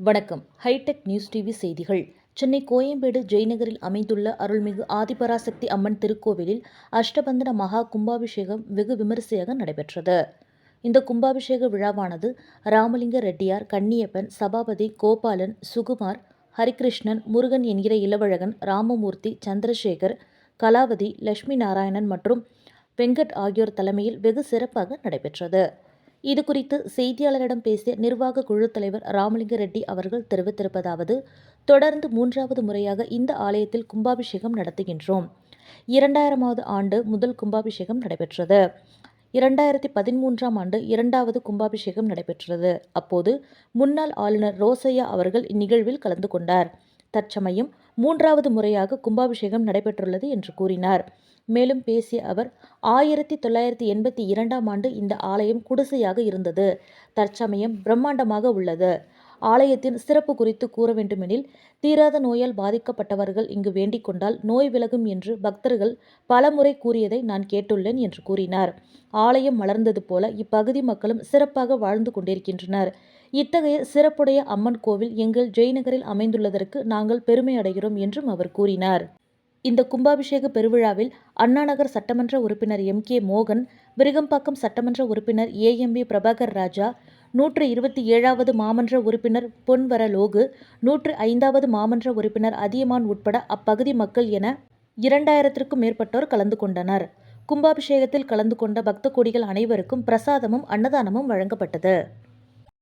வணக்கம். Hitech news TV செய்திகள். சென்னை கோயம்பேடு ஜெயநகரில் அமைந்துள்ள அருள்மிகு ஆதிபராசக்தி அம்மன் திருக்கோவிலில் அஷ்டபந்தன மகா கும்பாபிஷேகம் வெகு விமரிசையாக நடைபெற்றது. இந்த கும்பாபிஷேக விழாவானது ராமலிங்க ரெட்டியார் கன்னியப்பன் சபாபதி கோபாலன் சுகுமார் ஹரிகிருஷ்ணன் முருகன் என்கிற இளவழகன் ராமமூர்த்தி சந்திரசேகர் கலாவதி லட்சுமி நாராயணன் மற்றும் வெங்கட் ஆகியோர் தலைமையில் வெகு சிறப்பாக நடைபெற்றது. இதுகுறித்து செய்தியாளரிடம் பேசிய நிர்வாக குழு தலைவர் ராமலிங்க ரெட்டி அவர்கள் தெரிவித்திருப்பதாவது தொடர்ந்து மூன்றாவது முறையாக இந்த ஆலயத்தில் கும்பாபிஷேகம் நடத்துகின்றோம். இரண்டாயிரமாவது ஆண்டு முதல் கும்பாபிஷேகம் நடைபெற்றது. இரண்டாயிரத்தி பதிமூன்றாம் ஆண்டு இரண்டாவது கும்பாபிஷேகம் நடைபெற்றது. அப்போது முன்னாள் ஆளுநர் ரோசையா அவர்கள் இந்நிகழ்வில் கலந்து கொண்டார். தற்சமயம் மூன்றாவது முறையாக கும்பாபிஷேகம் நடைபெற்றுள்ளது என்று கூறினார். மேலும் பேசிய அவர் ஆயிரத்தி தொள்ளாயிரத்தி எண்பத்தி இரண்டாம் ஆண்டு இந்த ஆலயம் குடிசையாக இருந்தது. தற்சமயம் பிரம்மாண்டமாக உள்ளது. ஆலயத்தின் சிறப்பு குறித்து கூற வேண்டுமெனில் தீராத நோயால் பாதிக்கப்பட்டவர்கள் இங்கு வேண்டிக் கொண்டால் நோய் விலகும் என்று பக்தர்கள் பலமுறை கூறியதை நான் கேட்டுள்ளேன் என்று கூறினார். ஆலயம் மலர்ந்தது போல இப்பகுதி மக்களும் சிறப்பாக வாழ்ந்து கொண்டிருக்கின்றனர். இத்தகைய சிறப்புடைய அம்மன் கோவில் எங்கள் ஜெயநகரில் அமைந்துள்ளதற்கு நாங்கள் பெருமை அடைகிறோம் என்றும் அவர் கூறினார். இந்த கும்பாபிஷேக பெருவிழாவில் அண்ணாநகர் சட்டமன்ற உறுப்பினர் எம் கே மோகன் விருகம்பாக்கம் சட்டமன்ற உறுப்பினர் ஏஎம்பி பிரபாகர் ராஜா நூற்று இருபத்தி ஏழாவது மாமன்ற உறுப்பினர் பொன்வரலோகு நூற்று ஐந்தாவது மாமன்ற உறுப்பினர் அதியமான் உட்பட அப்பகுதி மக்கள் என இரண்டாயிரத்திற்கும் மேற்பட்டோர் கலந்து கொண்டனர். கும்பாபிஷேகத்தில் கலந்து கொண்ட பக்த கோடிகள் அனைவருக்கும் பிரசாதமும் அன்னதானமும் வழங்கப்பட்டது.